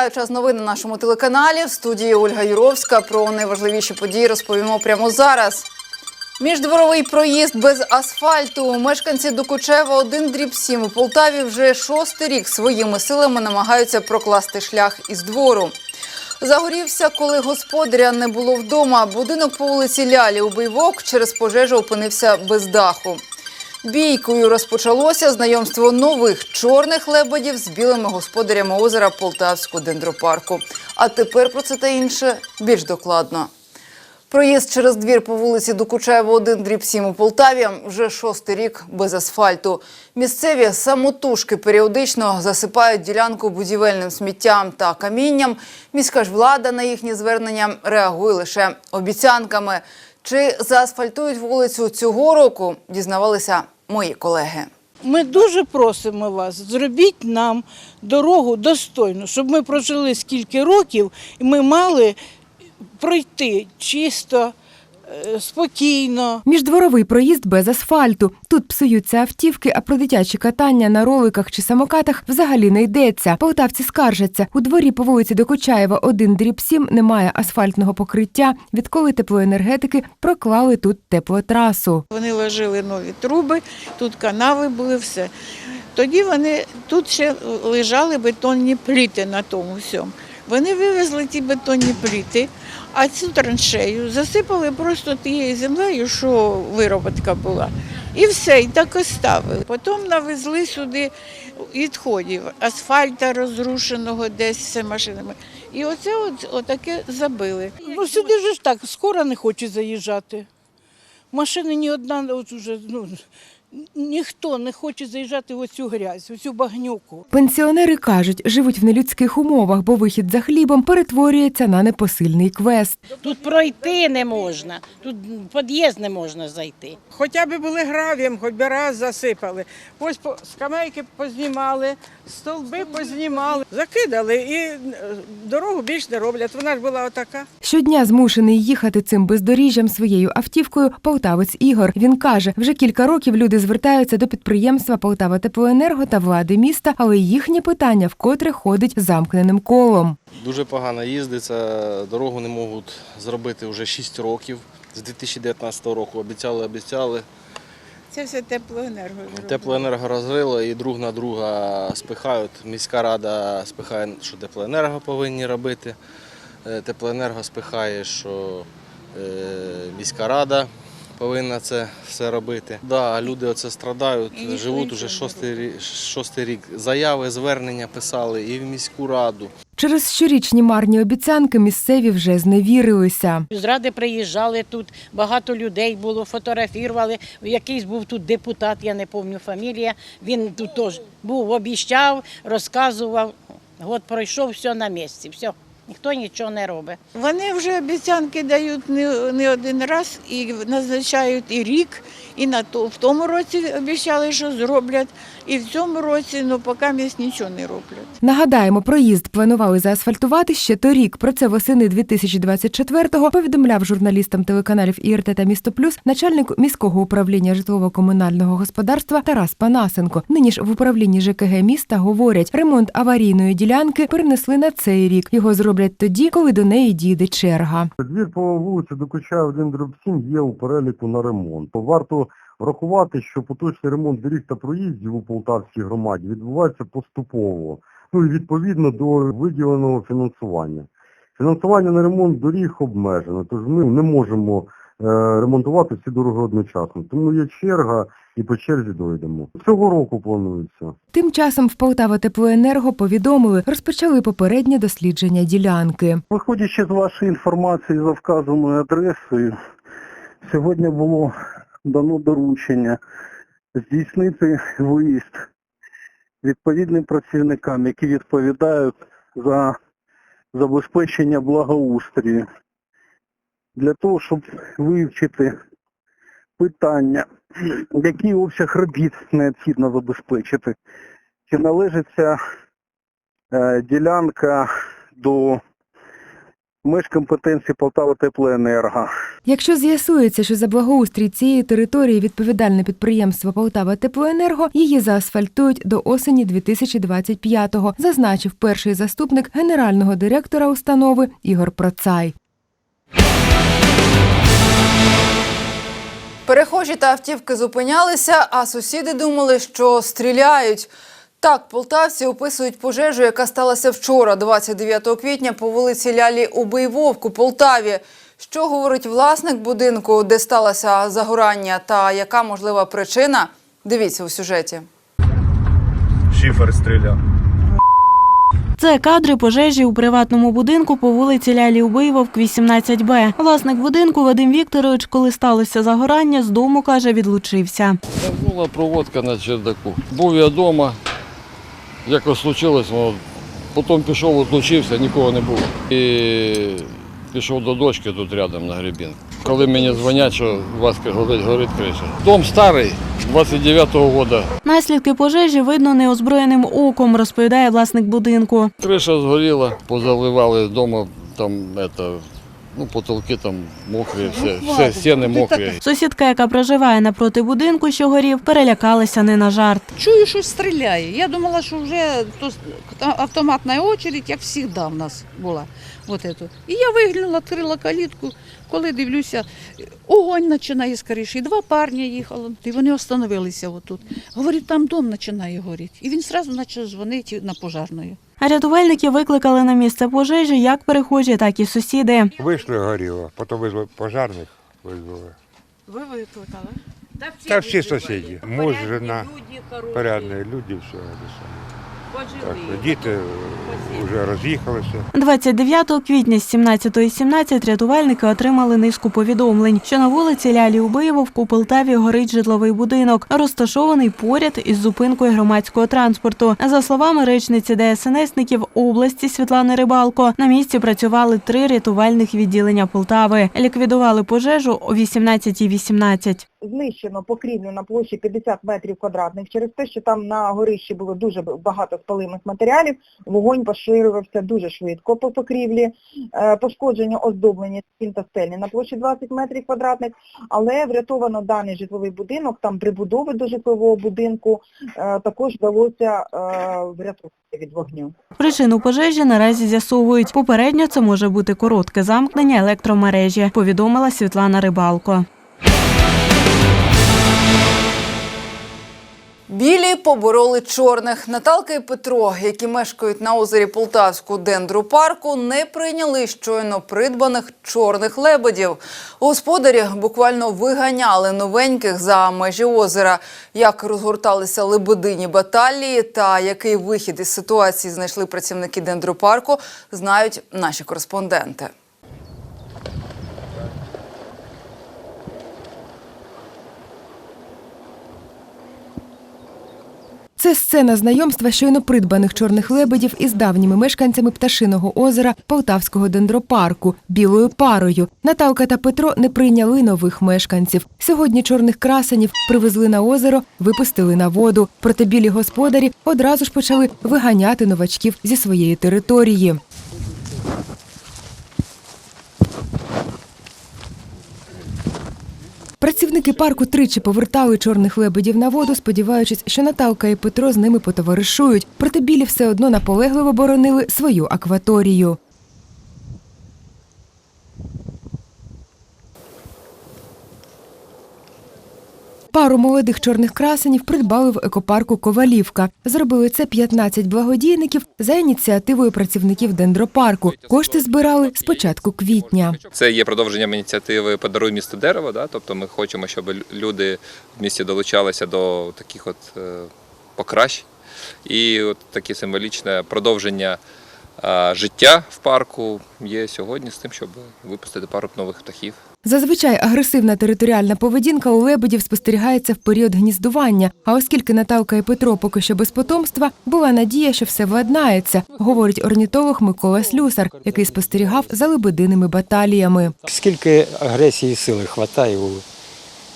Вітаю час новин на нашому телеканалі. В студії Ольга Юровська. Про найважливіші події розповімо прямо зараз. Міждворовий проїзд без асфальту. Мешканці Докучева 1 дріб 7 у Полтаві вже шостий рік своїми силами намагаються прокласти шлях із двору. Загорівся, коли господаря не було вдома. Будинок по вулиці Лялі у Бойвок через пожежу опинився без даху. Бійкою розпочалося знайомство нових чорних лебедів з білими господарями озера Полтавського дендропарку. А тепер про це та інше більш докладно. Проїзд через двір по вулиці Докучаєва 1 дріб 7 у Полтаві вже шостий рік без асфальту. Місцеві самотужки періодично засипають ділянку будівельним сміттям та камінням. Міська ж влада на їхні звернення реагує лише обіцянками. Чи заасфальтують вулицю цього року, дізнавалися мої колеги. Ми дуже просимо вас, зробіть нам дорогу достойну, щоб ми прожили скільки років, і ми мали пройти чисто, спокійно. Міждворовий проїзд без асфальту. Тут псуються автівки, а про дитячі катання на роликах чи самокатах взагалі не йдеться. Полтавці скаржаться. У дворі по вулиці Докучаєва 1 дріб 7 немає асфальтного покриття. Відколи теплоенергетики проклали тут теплотрасу. Вони ложили нові труби, тут канави були, все. Тоді вони тут ще лежали бетонні пліти на тому всьому. Вони вивезли ті бетонні пліти, а цю траншею засипали просто тією землею, що вироботка була. І все, і так оставили. Потім навезли сюди відходів, асфальта розрушеного десь машинами. І оце от, отаке забили. Ну сюди ж так, скоро не хоче заїжджати. Машини ні одна, от уже, ну, ніхто не хоче заїжджати в оцю грязь, в цю багнюку. Пенсіонери кажуть, живуть в нелюдських умовах, бо вихід за хлібом перетворюється на непосильний квест. Тут пройти не можна, тут під'їзд не можна зайти. Хоча б були гравієм, хоч би раз засипали. Ось скамейки познімали, столби познімали, закидали і е, дорогу більш не роблять. Вона ж була отака. Щодня змушений їхати цим бездоріжжям своєю автівкою полтавець Ігор. Він каже, вже кілька років люди звертаються до підприємства Полтава Теплоенерго та влади міста, але їхнє питання вкотре ходить замкненим колом. Дуже погано їздиться, дорогу не можуть зробити вже 6 років. З 2019 року обіцяли, обіцяли. Це все теплоенерго. зробили. Теплоенерго розрило і друг на друга спихають. Міська рада спихає, що теплоенерго повинні робити. Е, Теплоенерго спихає, що е, міська рада повинна це все робити. Да, люди оце страдають, І живуть уже шостий, шостий рік. Заяви, звернення писали і в міську раду. Через щорічні марні обіцянки місцеві вже зневірилися. З ради приїжджали тут, багато людей було, фотографували. Якийсь був тут депутат, я не пам'ятаю фамілія. Він тут теж був, обіщав, розказував. От пройшов все на місці, все. Ніхто нічого не робить. Вони вже обіцянки дають не, не один раз і назначають і рік, і на то в тому році обіцяли, що зроблять, і в цьому році, ну поки місць нічого не роблять. Нагадаємо, проїзд планували заасфальтувати ще торік. Про це восени 2024-го повідомляв журналістам телеканалів ІРТ та Місто Плюс начальник міського управління житлово-комунального господарства Тарас Панасенко. Нині ж в управлінні ЖКГ міста говорять, ремонт аварійної ділянки перенесли на цей рік. Його зроблять тоді, коли до неї дійде черга. Двір по вулиці Докучаєва 1 дроб 7 є у переліку на ремонт. Варто врахувати, що поточний ремонт доріг та проїздів у Полтавській громаді відбувається поступово, ну і відповідно до виділеного фінансування. Фінансування на ремонт доріг обмежено, тож ми не можемо е, ремонтувати всі дороги одночасно. Тому є черга і по черзі дойдемо. Цього року планується. Тим часом в Полтава Теплоенерго повідомили, розпочали попереднє дослідження ділянки. Виходячи з вашої інформації за вказаною адресою, сьогодні було дано доручення здійснити виїзд відповідним працівникам, які відповідають за забезпечення благоустрою, для того, щоб вивчити питання, який обсяг робіт необхідно забезпечити, чи належить ця е, ділянка до меж компетенції Полтава Теплоенерго. Якщо з'ясується, що за благоустрій цієї території відповідальне підприємство Полтава Теплоенерго, її заасфальтують до осені 2025-го, зазначив перший заступник генерального директора установи Ігор Процай. Перехожі та автівки зупинялися, а сусіди думали, що стріляють. Так, полтавці описують пожежу, яка сталася вчора, 29 квітня, по вулиці Лялі у Полтаві. Що говорить власник будинку, де сталося загорання, та яка можлива причина? Дивіться у сюжеті. Шифер стріляв. Це кадри пожежі у приватному будинку по вулиці Лялі Убийвовк, 18Б. Власник будинку Вадим Вікторович, коли сталося загорання, з дому, каже, відлучився. Була проводка на чердаку. Був я вдома, якось случилось, потім пішов, отлучився, нікого не було. І пішов до дочки тут рядом на гребінку. Коли мені дзвонять, що у вас горить, горить криша. Дом старий, 29-го року. Наслідки пожежі видно неозброєним оком, розповідає власник будинку. Криша згоріла, позаливали вдома, там это, ну, потолки там мокрі, все, все стіни мокрі. Сусідка, яка проживає напроти будинку, що горів, перелякалася не на жарт. Чую, що стріляє. Я думала, що вже то автоматна очередь, як завжди в нас була. Вот эту. І я виглянула, відкрила калітку, коли дивлюся, огонь починає скоріше. І два парні їхали, і вони остановилися отут. Говорить, там дом починає горіти. І він одразу почав дзвонити на пожарну. А рятувальники викликали на місце пожежі як перехожі, так і сусіди. Вийшли горіло, потім визвали пожарних визвали. Ви викликали? Та всі сусіди. Муж, жена, порядні люди, все. Так, діти вже роз'їхалися. 29 квітня з 17.17 рятувальники отримали низку повідомлень, що на вулиці Лялі Убиєвовку у Полтаві горить житловий будинок, розташований поряд із зупинкою громадського транспорту. За словами речниці ДСНСників області Світлани Рибалко, на місці працювали три рятувальних відділення Полтави. Ліквідували пожежу о 18.18. знищено покрівлю на площі 50 метрів квадратних через те, що там на горищі було дуже багато спалимих матеріалів, вогонь поширювався дуже швидко по покрівлі, Е, пошкодження оздоблення стін та стелі на площі 20 метрів квадратних, але врятовано даний житловий будинок, там прибудови до житлового будинку е, також вдалося е, врятувати від вогню. Причину пожежі наразі з'ясовують. Попередньо це може бути коротке замкнення електромережі, повідомила Світлана Рибалко. Білі побороли чорних. Наталка і Петро, які мешкають на озері Полтавську дендропарку, не прийняли щойно придбаних чорних лебедів. Господарі буквально виганяли новеньких за межі озера. Як розгорталися лебедині баталії та який вихід із ситуації знайшли працівники дендропарку, знають наші кореспонденти. Це сцена знайомства щойно придбаних чорних лебедів із давніми мешканцями пташиного озера Полтавського дендропарку білою парою. Наталка та Петро не прийняли нових мешканців. Сьогодні чорних красенів привезли на озеро, випустили на воду. Проте білі господарі одразу ж почали виганяти новачків зі своєї території. Працівники парку тричі повертали чорних лебедів на воду, сподіваючись, що Наталка і Петро з ними потоваришують. Проте білі все одно наполегливо боронили свою акваторію. Пару молодих чорних красенів придбали в екопарку Ковалівка. Зробили це 15 благодійників за ініціативою працівників дендропарку. Кошти збирали з початку квітня. Це є продовженням ініціативи Подаруй місто дерево. Тобто ми хочемо, щоб люди в місті долучалися до таких от е, покращень. І от таке символічне продовження е, життя в парку є сьогодні з тим, щоб випустити пару нових птахів. Зазвичай агресивна територіальна поведінка у лебедів спостерігається в період гніздування. А оскільки Наталка і Петро поки що без потомства, була надія, що все владнається, говорить орнітолог Микола Слюсар, який спостерігав за лебединими баталіями. Скільки агресії сили вистачає у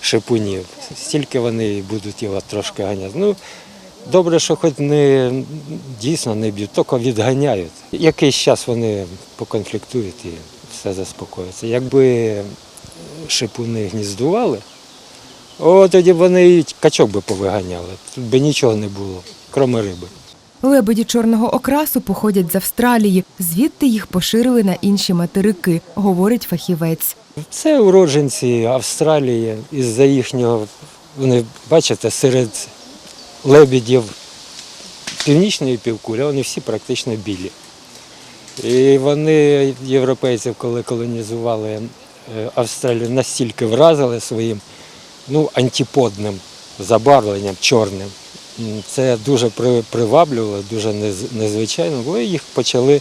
шипунів, стільки вони будуть його трошки ганяти. Ну, добре, що хоч не дійсно не б'ють, тільки відганяють. Якийсь час вони поконфліктують і все заспокоїться. Якби шипуни гніздували, о, тоді б вони і качок би повиганяли. Тут би нічого не було, крім риби. Лебеді чорного окрасу походять з Австралії, звідти їх поширили на інші материки, говорить фахівець. Це уродженці Австралії із-за їхнього, вони бачите, серед лебедів північної півкулі, вони всі практично білі. І вони європейців, коли колонізували Австралію, настільки вразили своїм ну, антиподним забарвленням чорним. Це дуже при- приваблювало, дуже незвичайно, бо їх почали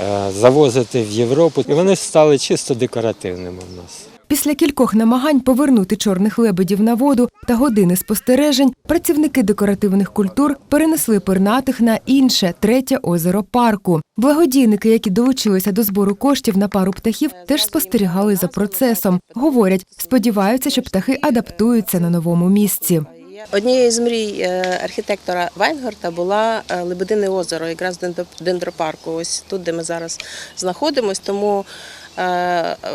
е, завозити в Європу, і вони стали чисто декоративними в нас. Після кількох намагань повернути чорних лебедів на воду та години спостережень працівники декоративних культур перенесли пернатих на інше третє озеро парку. Благодійники, які долучилися до збору коштів на пару птахів, теж спостерігали за процесом. Говорять, сподіваються, що птахи адаптуються на новому місці. Однією з мрій е, архітектора Вайнгорта була е, Лебедине озеро, якраз дендро- дендропарку. Ось тут, де ми зараз знаходимося. Тому,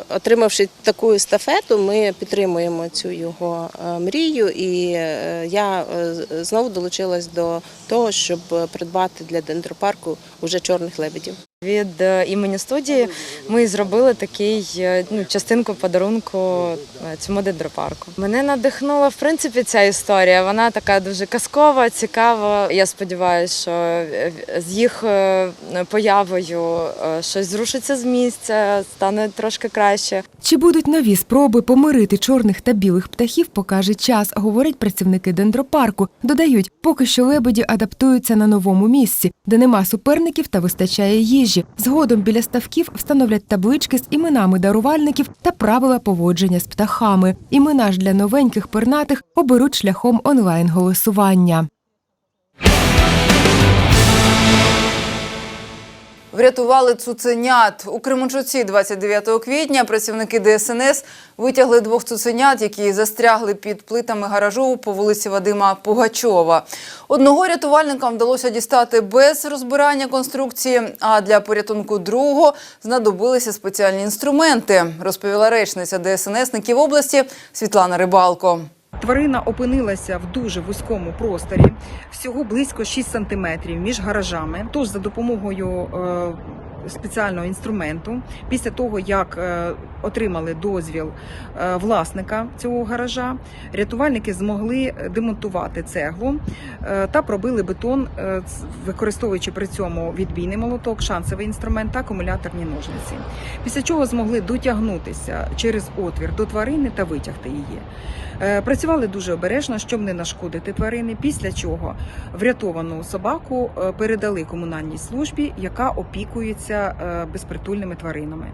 отримавши таку естафету, ми підтримуємо цю його е, мрію. І е, я е, знову долучилась до того, щоб придбати для дендропарку уже чорних лебедів. Від е, імені студії ми зробили такий е, ну, частинку подарунку е, цьому дендропарку. Мене надихнула в принципі ця історія. Вона така дуже казкова, цікава. Я сподіваюся, що з їх появою щось зрушиться з місця, стане трошки краще. Чи будуть нові спроби помирити чорних та білих птахів, покаже час, говорять працівники дендропарку. Додають, поки що лебеді адаптуються на новому місці, де нема суперників та вистачає їжі. Згодом біля ставків встановлять таблички з іменами дарувальників та правила поводження з птахами. Імена ж для новеньких пернатих оберуть шляхом онлайн-голосування. Врятували цуценят. У Кременчуці 29 квітня працівники ДСНС витягли двох цуценят, які застрягли під плитами гаражу по вулиці Вадима Пугачова. Одного рятувальникам вдалося дістати без розбирання конструкції, а для порятунку другого знадобилися спеціальні інструменти, розповіла речниця ДСНСників області Світлана Рибалко. Тварина опинилася в дуже вузькому просторі, всього близько 6 сантиметрів між гаражами. Тож за допомогою е, спеціального інструменту, після того як е, отримали дозвіл е, власника цього гаража, рятувальники змогли демонтувати цеглу е, та пробили бетон, е, використовуючи при цьому відбійний молоток, шансовий інструмент та акумуляторні ножниці. Після чого змогли дотягнутися через отвір до тварини та витягти її. Е, Працювали дуже обережно, щоб не нашкодити тварини. Після чого врятовану собаку е, передали комунальній службі, яка опікується е, безпритульними тваринами.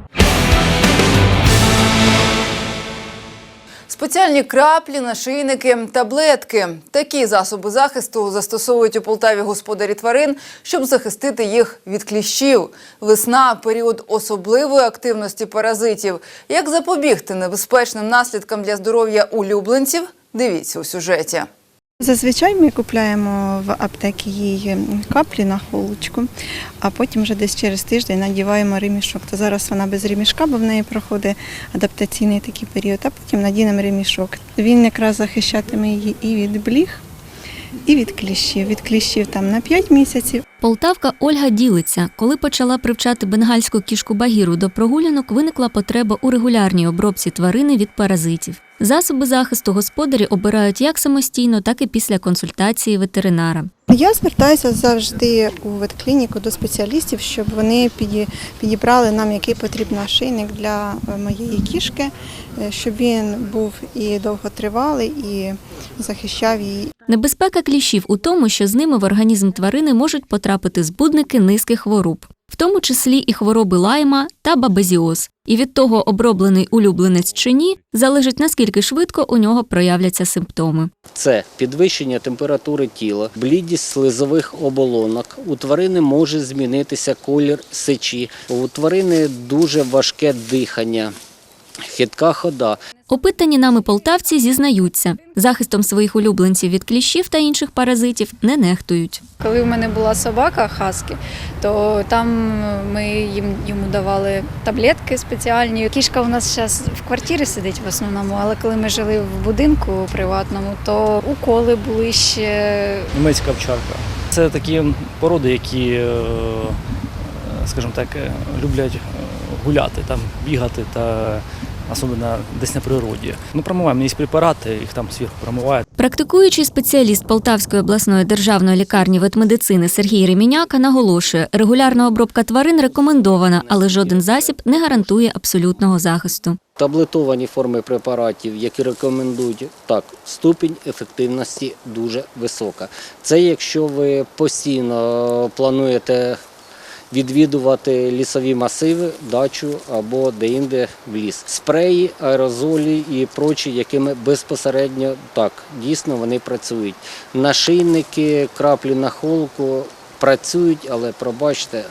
Спеціальні краплі, нашийники, таблетки. Такі засоби захисту застосовують у Полтаві господарі тварин, щоб захистити їх від кліщів. Весна період особливої активності паразитів. Як запобігти небезпечним наслідкам для здоров'я улюбленців? Дивіться у сюжеті. Зазвичай ми купляємо в аптекі її каплі на холочку, а потім вже десь через тиждень надіваємо ремішок. То зараз вона без ремішка, бо в неї проходить адаптаційний такий період, а потім надінемо ремішок. Він якраз захищатиме її і від бліг, і від кліщів. Від кліщів там на 5 місяців. Полтавка Ольга ділиться. Коли почала привчати бенгальську кішку Багіру до прогулянок, виникла потреба у регулярній обробці тварини від паразитів. Засоби захисту господарі обирають як самостійно, так і після консультації ветеринара. Я звертаюся завжди у ветклініку до спеціалістів, щоб вони підібрали нам який потрібен ошейник для е, моєї кішки, е, щоб він був і довготривалий, і захищав її. Небезпека кліщів у тому, що з ними в організм тварини можуть потрапити збудники низьких хвороб, в тому числі і хвороби лайма та бабезіоз. І від того, оброблений улюбленець чи ні, залежить наскільки швидко у нього проявляться симптоми. Це підвищення температури тіла, блідість слизових оболонок. У тварини може змінитися колір сечі. У тварини дуже важке дихання. Хитка хода. Опитані нами полтавці зізнаються, захистом своїх улюбленців від кліщів та інших паразитів не нехтують. Коли в мене була собака хаски, то там ми їм йому давали таблетки спеціальні. Кішка у нас зараз в квартирі сидить в основному, але коли ми жили в будинку приватному, то уколи були ще німецька овчарка. Це такі породи, які, е, скажімо так, е, люблять е, гуляти, там, бігати та особливо десь на природі. Ми промиваємо є препарати, їх там зверху промивають. Практикуючий спеціаліст Полтавської обласної державної лікарні ветмедицини Сергій Реміняка наголошує, регулярна обробка тварин рекомендована, але жоден засіб не гарантує абсолютного захисту. Таблетовані форми препаратів, які рекомендують так, ступінь ефективності дуже висока. Це якщо ви постійно плануєте відвідувати лісові масиви, дачу або деінде в ліс. Спреї, аерозолі і прочі, якими безпосередньо так дійсно вони працюють. Нашийники, краплі на холку працюють, але пробачте.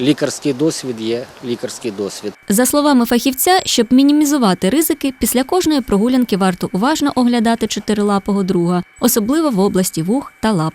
Лікарський досвід є лікарський досвід. За словами фахівця, щоб мінімізувати ризики, після кожної прогулянки варто уважно оглядати чотирилапого друга, особливо в області вух та лап.